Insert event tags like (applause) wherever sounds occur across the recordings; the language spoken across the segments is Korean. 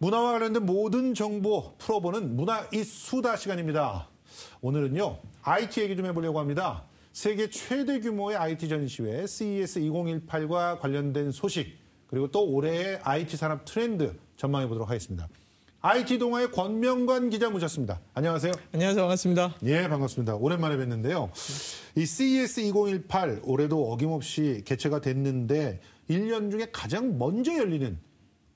문화와 관련된 모든 정보 풀어보는 문화 이수다 시간입니다. 오늘은요, IT 얘기 좀 해보려고 합니다. 세계 최대 규모의 IT 전시회 CES 2018과 관련된 소식, 그리고 또 올해의 IT 산업 트렌드 전망해 보도록 하겠습니다. IT 동아의 권명관 기자 모셨습니다. 안녕하세요. 안녕하세요. 반갑습니다. 예, 반갑습니다. 오랜만에 뵀는데요. 이 CES 2018 올해도 어김없이 개최가 됐는데 1년 중에 가장 먼저 열리는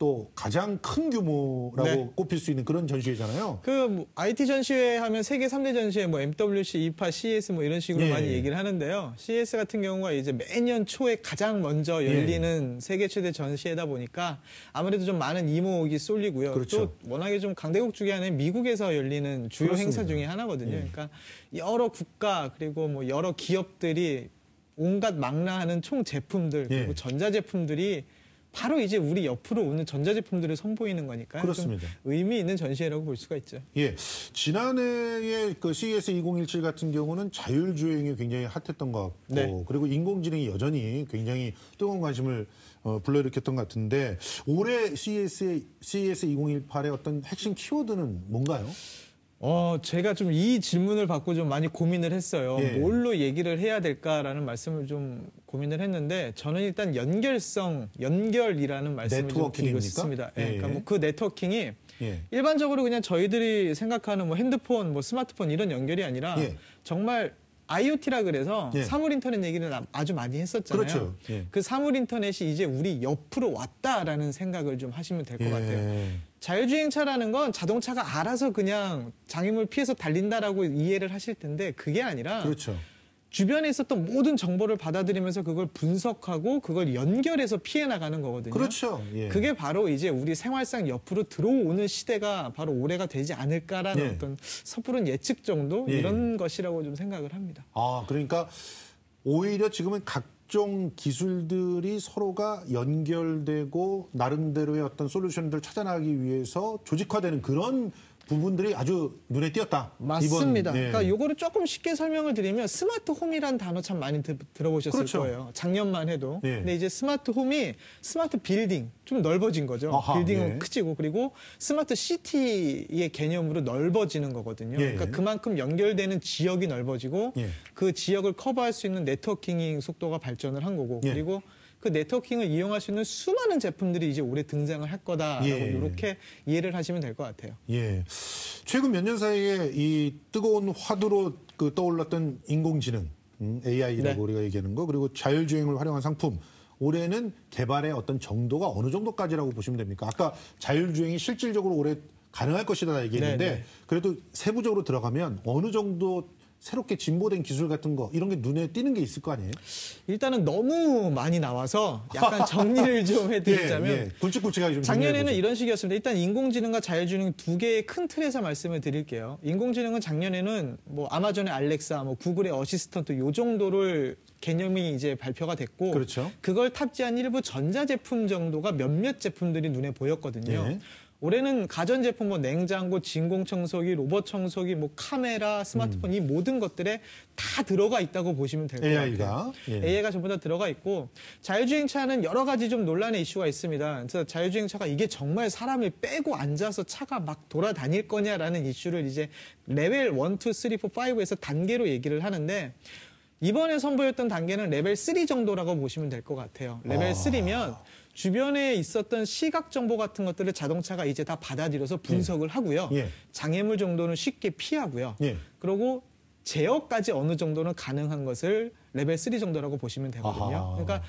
또 가장 큰 규모라고 네. 꼽힐 수 있는 그런 전시회잖아요. 그 IT 전시회 하면 세계 3대 전시회 뭐 MWC, 이파, CES 뭐 이런 식으로 예. 많이 얘기를 하는데요. CES 같은 경우가 이제 매년 초에 가장 먼저 예. 열리는 세계 최대 전시회다 보니까 아무래도 좀 많은 이모옥이 쏠리고요. 그렇죠. 또 워낙에 좀 강대국 중에 하나인 미국에서 열리는 주요 그렇습니다. 행사 중에 하나거든요. 예. 그러니까 여러 국가 그리고 뭐 여러 기업들이 온갖 망라하는 총 제품들 그리고 예. 전자 제품들이 바로 이제 우리 옆으로 오는 전자 제품들을 선보이는 거니까 그렇습니다. 의미 있는 전시회라고 볼 수가 있죠. 예. 지난해에 그 CES 2017 같은 경우는 자율주행이 굉장히 핫했던 것 같고, 네. 그리고 인공지능이 여전히 굉장히 뜨거운 관심을 어, 불러일으켰던 것 같은데, 올해 CES, CES 2018의 어떤 핵심 키워드는 뭔가요? 어, 제가 좀 이 질문을 받고 좀 많이 고민을 했어요. 예. 뭘로 얘기를 해야 될까라는 말씀을 좀 고민을 했는데 저는 일단 연결성, 연결이라는 말씀을 좀 드리고? 싶습니다. 예, 예. 그러니까 뭐 그 네트워킹이 예. 일반적으로 그냥 저희들이 생각하는 뭐 핸드폰, 뭐 스마트폰 이런 연결이 아니라 예. 정말 IoT라 그래서 예. 사물 인터넷 얘기를 아주 많이 했었잖아요. 그렇죠. 예. 그 사물 인터넷이 이제 우리 옆으로 왔다라는 생각을 좀 하시면 될것 예. 같아요. 자율주행차라는 건 자동차가 알아서 그냥 장애물 피해서 달린다라고 이해를 하실 텐데 그게 아니라 그렇죠. 주변에 있었던 모든 정보를 받아들이면서 그걸 분석하고 그걸 연결해서 피해 나가는 거거든요. 그렇죠. 예. 그게 바로 이제 우리 생활상 옆으로 들어오는 시대가 바로 올해가 되지 않을까라는 예. 어떤 섣부른 예측 정도 예. 이런 것이라고 좀 생각을 합니다. 아, 그러니까 오히려 지금은 각 종 기술들이 서로가 연결되고 나름대로의 어떤 솔루션들을 찾아나가기 위해서 조직화되는 그런 부분들이 아주 눈에 띄었다. 맞습니다. 이번, 예. 그러니까 요거를 조금 쉽게 설명을 드리면 스마트 홈이라는 단어 참 많이 들, 어보셨을 그렇죠. 거예요. 작년만 해도. 예. 근데 이제 스마트 홈이 스마트 빌딩 좀 넓어진 거죠. 아하, 빌딩은 예. 크지고 그리고 스마트 시티의 개념으로 넓어지는 거거든요. 예. 그러니까 그만큼 연결되는 지역이 넓어지고 예. 그 지역을 커버할 수 있는 네트워킹 속도가 발전을 한 거고 예. 그리고 그 네트워킹을 이용할 수 있는 수많은 제품들이 이제 올해 등장을 할 거다라고 예. 이렇게 이해를 하시면 될 것 같아요. 예. 최근 몇 년 사이에 이 뜨거운 화두로 그 떠올랐던 인공지능, 음, AI라고 네. 우리가 얘기하는 거, 그리고 자율주행을 활용한 상품. 올해는 개발의 어떤 정도가 어느 정도까지라고 보시면 됩니까? 아까 자율주행이 실질적으로 올해 가능할 것이다 얘기했는데 네, 네. 그래도 세부적으로 들어가면 어느 정도 새롭게 진보된 기술 같은 거 이런 게 눈에 띄는 게 있을 거 아니에요? 일단은 너무 많이 나와서 약간 정리를 (laughs) 좀 해드리자면 예, 예. 굵직굵직하게 좀 작년에는. 이런 식이었습니다. 일단 인공지능과 자율주행 두 개의 큰 틀에서 말씀을 드릴게요. 인공지능은 작년에는 뭐 아마존의 알렉사, 뭐 구글의 어시스턴트 요 정도를 개념이 이제 발표가 됐고 그렇죠. 걸 탑재한 일부 전자제품 정도가 몇몇 제품들이 눈에 보였거든요. 예. 올해는 가전제품, 뭐 냉장고, 진공청소기, 로봇 청소기, 뭐 카메라, 스마트폰 이 모든 것들에 다 들어가 있다고 보시면 될 것 같아요. 예. AI가 전부 다 들어가 있고 자율주행차는 여러 가지 좀 논란의 이슈가 있습니다. 그래서 자율주행차가 이게 정말 사람을 빼고 앉아서 차가 막 돌아다닐 거냐라는 이슈를 이제 레벨 1, 2, 3, 4, 5에서 단계로 얘기를 하는데 이번에 선보였던 단계는 레벨 3 정도라고 보시면 될 것 같아요. 레벨 아. 3면 주변에 있었던 시각 정보 같은 것들을 자동차가 이제 다 받아들여서 분석을 하고요. 예. 장애물 정도는 쉽게 피하고요. 예. 그리고 제어까지 어느 정도는 가능한 것을 레벨 3 정도라고 보시면 되거든요. 아하. 그러니까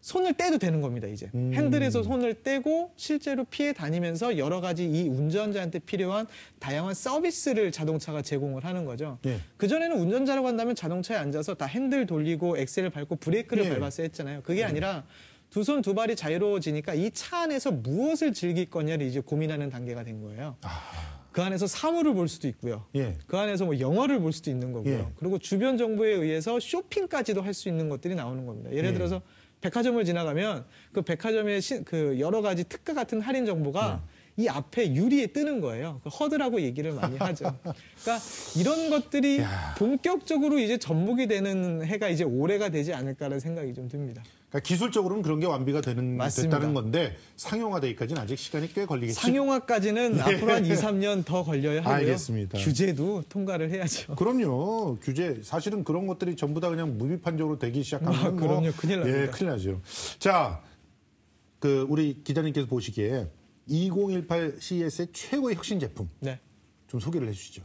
손을 떼도 되는 겁니다, 이제. 음. 핸들에서 손을 떼고 실제로 피해 다니면서 여러 가지 이 운전자한테 필요한 다양한 서비스를 자동차가 제공을 하는 거죠. 예. 그전에는 운전자라고 한다면 자동차에 앉아서 다 핸들 돌리고 엑셀을 밟고 브레이크를 예. 밟았어야 했잖아요. 그게 아니라 두 손 두 발이 자유로워지니까 이 차 안에서 무엇을 즐길 거냐를 이제 고민하는 단계가 된 거예요. 그 안에서 사물을 볼 수도 있고요. 예. 그 안에서 뭐 영화를 볼 수도 있는 거고요. 예. 그리고 주변 정보에 의해서 쇼핑까지도 할 수 있는 것들이 나오는 겁니다. 예를 예. 들어서 백화점을 지나가면 그 백화점의 시- 그 여러 가지 특가 같은 할인 정보가 이 앞에 유리에 뜨는 거예요. 그 허드라고 얘기를 많이 (laughs) 하죠. 그러니까 이런 것들이 야. 본격적으로 이제 접목이 되는 해가 이제 올해가 되지 않을까라는 생각이 좀 듭니다. 그러니까 기술적으로는 그런 게 완비가 되는 맞습니다. 됐다는 건데 상용화되기까지는 아직 시간이 꽤 걸리겠죠. 상용화까지는 앞으로 한 (laughs) 2, 3년 더 걸려야 하고요. 알겠습니다. 규제도 통과를 해야죠. 그럼요. 규제 사실은 그런 것들이 전부 다 그냥 무비판적으로 되기 시작하면 아, 그럼요. 큰일 납니다. 예, 큰일 나죠. 자, 그 우리 기자님께서 보시기에 2018 CES의 최고의 혁신 제품 네. 좀 소개를 해주시죠.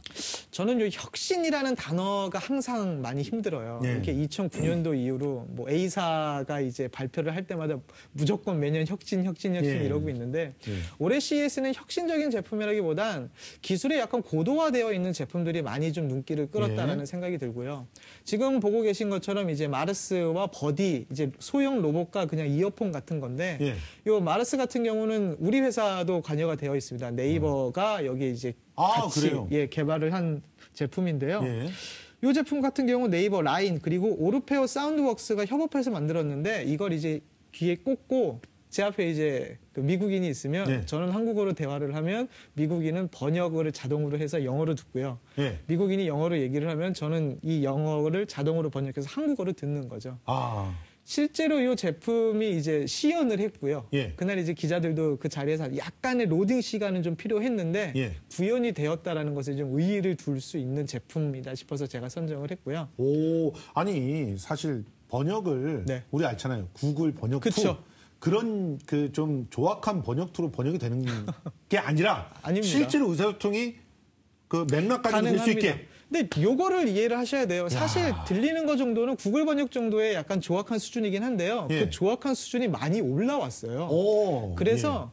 저는 요 혁신이라는 단어가 항상 많이 힘들어요. 예. 이렇게 2009년도 이후로 뭐 A사가 이제 발표를 할 때마다 무조건 매년 혁신, 혁신, 혁신 예. 이러고 있는데 예. 올해 CES는 혁신적인 제품이라기보단 기술이 약간 고도화되어 있는 제품들이 많이 좀 눈길을 끌었다라는 예. 생각이 들고요. 지금 보고 계신 것처럼 이제 마르스와 버디 이제 소형 로봇과 그냥 이어폰 같은 건데 예. 요 마르스 같은 경우는 우리 회사도 관여가 되어 있습니다. 네이버가 여기 이제 아, 같이 그래요? 예, 개발을 한 제품인데요. 예. 이 제품 같은 경우 네이버 라인 그리고 오르페오 사운드웍스가 협업해서 만들었는데 이걸 이제 귀에 꽂고 제 앞에 이제 그 미국인이 있으면 네. 저는 한국어로 대화를 하면 미국인은 번역을 자동으로 해서 영어로 듣고요. 예. 미국인이 영어로 얘기를 하면 저는 이 영어를 자동으로 번역해서 한국어로 듣는 거죠. 아, 실제로 이 제품이 이제 시연을 했고요. 예. 그날 이제 기자들도 그 자리에서 약간의 로딩 시간은 좀 필요했는데 예. 구현이 되었다라는 것에 좀 의의를 둘 수 있는 제품이다 싶어서 제가 선정을 했고요. 오, 아니 사실 번역을 네. 우리 알잖아요. 구글 번역 투 그쵸. 그런 그 좀 조악한 번역 투로 번역이 되는 게 아니라. (laughs) 실제로 의사소통이 그 맥락 까지 될수 있게. 근데 요거를 이해를 하셔야 돼요. 사실 들리는 거 정도는 구글 번역 정도의 약간 조악한 수준이긴 한데요. 예. 그 조악한 수준이 많이 올라왔어요. 오, 그래서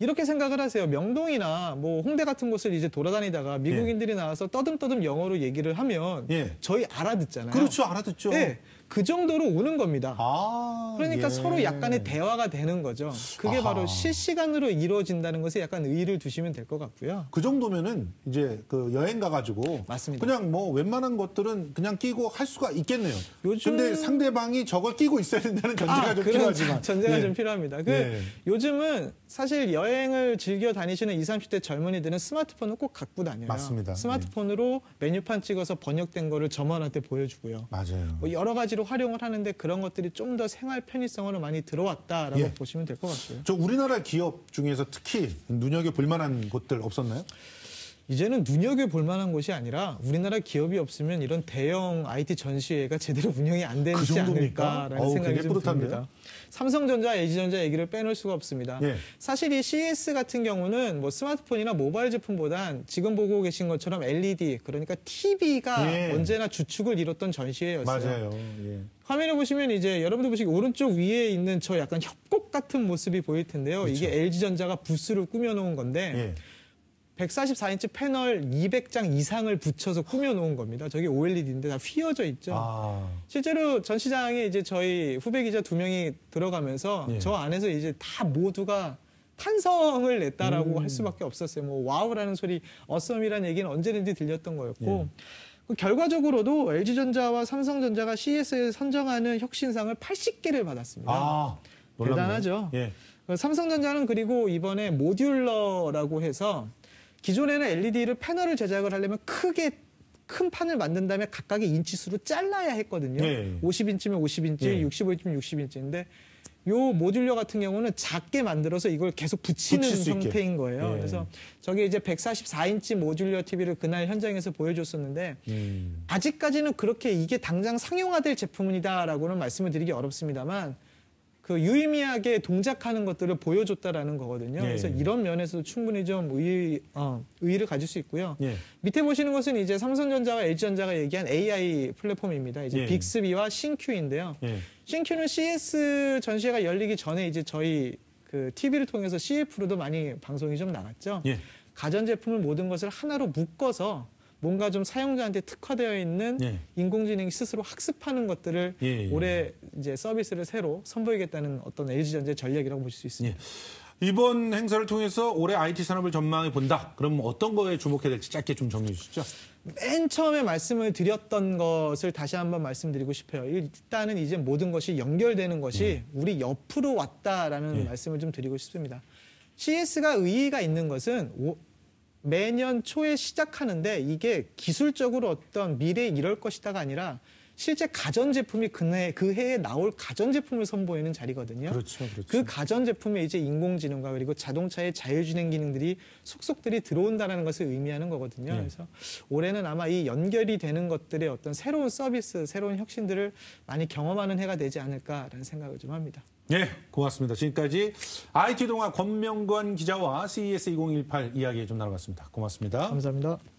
이렇게 생각을 하세요. 명동이나 뭐 홍대 같은 곳을 이제 돌아다니다가 미국인들이 나와서 떠듬떠듬 영어로 얘기를 하면 예. 저희 알아듣잖아요. 그렇죠, 알아듣죠. 네, 그 정도로 오는 겁니다. 아, 그러니까 예. 서로 약간의 대화가 되는 거죠. 그게 아하. 바로 실시간으로 이루어진다는 것에 약간 의의를 두시면 될 것 같고요. 그 정도면은 이제 그 여행 가가지고 맞습니다. 그냥 뭐 웬만한 것들은 그냥 끼고 할 수가 있겠네요. 요즘- 근데 상대방이 저걸 끼고 있어야 된다는 전제가 좀 그런 필요하지만 전제가 예. 좀 필요합니다. 그 예. 요즘은 사실 여행을 즐겨 다니시는 20, 30대 젊은이들은 스마트폰을 꼭 갖고 다녀요. 맞습니다. 스마트폰으로 메뉴판 찍어서 번역된 거를 점원한테 보여주고요. 맞아요. 뭐 여러 가지로 활용을 하는데 그런 것들이 좀 더 생활 편의성으로 많이 들어왔다라고 예. 보시면 될 것 같고요. 저 우리나라 기업 중에서 특히 눈여겨 볼 만한 곳들 없었나요? 이제는 눈여겨 볼 만한 곳이 아니라 우리나라 기업이 없으면 이런 대형 IT 전시회가 제대로 운영이 안 되지 그? 않을까라는 어우, 생각이 좀 뿌듯한데요? 듭니다. 삼성전자, LG전자 얘기를 빼놓을 수가 없습니다. 예. 사실 이 CS 같은 경우는 뭐 스마트폰이나 모바일 제품보단 지금 보고 계신 것처럼 LED 그러니까 TV가 예. 언제나 주축을 이뤘던 전시회였어요. 맞아요. 예. 화면에 보시면 이제 여러분들 보시기 오른쪽 위에 있는 저 약간 협곡 같은 모습이 보일 텐데요. 이게 LG전자가 부스를 꾸며놓은 건데 그렇죠. 예. 144인치 패널 200장 이상을 붙여서 꾸며놓은 겁니다. 저게 OLED인데 다 휘어져 있죠. 아, 실제로 전 시장에 이제 저희 후배 기자 두 명이 들어가면서 예. 저 안에서 이제 다 모두가 탄성을 냈다라고 음. 할 수밖에 없었어요. 뭐 와우라는 소리, 어썸이라는 얘기는 언제든지 들렸던 거였고 그 결과적으로도 LG전자와 삼성전자가 CES에 선정하는 혁신상을 80개를 받았습니다. 아. 대단하죠. 예. 그 삼성전자는 그리고 이번에 모듈러라고 해서 기존에는 LED를 패널을 제작을 하려면 크게 큰 판을 만든 다음에 각각의 인치수로 잘라야 했거든요. 네. 50인치면 50인치, 네. 65인치면 60인치인데 요 모듈러 같은 경우는 작게 만들어서 이걸 계속 붙이는 수 있게. 거예요. 네. 그래서 저게 이제 144인치 모듈러 TV를 그날 현장에서 보여줬었는데 음. 아직까지는 그렇게 이게 당장 상용화될 제품이다라고는 말씀을 드리기 어렵습니다만 그 유의미하게 동작하는 것들을 보여줬다라는 거거든요. 예. 그래서 이런 면에서 충분히 좀 의의, 어, 의의를 가질 수 있고요. 예. 밑에 보시는 것은 이제 삼성전자와 LG전자가 얘기한 AI 플랫폼입니다. 이제 예. 빅스비와 신큐인데요. 예. 신큐는 CS 전시회가 열리기 전에 이제 저희 그 TV를 통해서 CF로도 많이 방송이 좀 나갔죠. 예. 가전제품을 모든 것을 하나로 묶어서 뭔가 좀 사용자한테 특화되어 있는 예. 인공지능이 스스로 학습하는 것들을 예, 예. 올해 이제 서비스를 새로 선보이겠다는 어떤 LG전자의 전략이라고 볼 수 있습니다. 예. 이번 행사를 통해서 올해 IT 산업을 전망해 본다. 그럼 어떤 거에 주목해야 될지 짧게 좀 정리해 주시죠. 맨 처음에 말씀을 드렸던 것을 다시 한번 말씀드리고 싶어요. 일단은 이제 모든 것이 연결되는 것이 우리 옆으로 왔다라는 예. 말씀을 좀 드리고 싶습니다. CES가 의의가 있는 것은 오- 매년 초에 시작하는데 이게 기술적으로 어떤 미래에 이럴 것이다가 아니라 실제 가전제품이 그해, 그 해에 나올 가전제품을 선보이는 자리거든요. 그렇죠, 그렇죠. 그 가전제품에 이제 인공지능과 그리고 자동차의 자율주행 기능들이 속속들이 들어온다는 것을 의미하는 거거든요. 네. 그래서 올해는 아마 이 연결이 되는 것들의 어떤 새로운 서비스, 새로운 혁신들을 많이 경험하는 해가 되지 않을까라는 생각을 좀 합니다. 네, 고맙습니다. 지금까지 IT 동아 권명관 기자와 CES 2018 이야기 좀 나눠봤습니다. 고맙습니다. 감사합니다.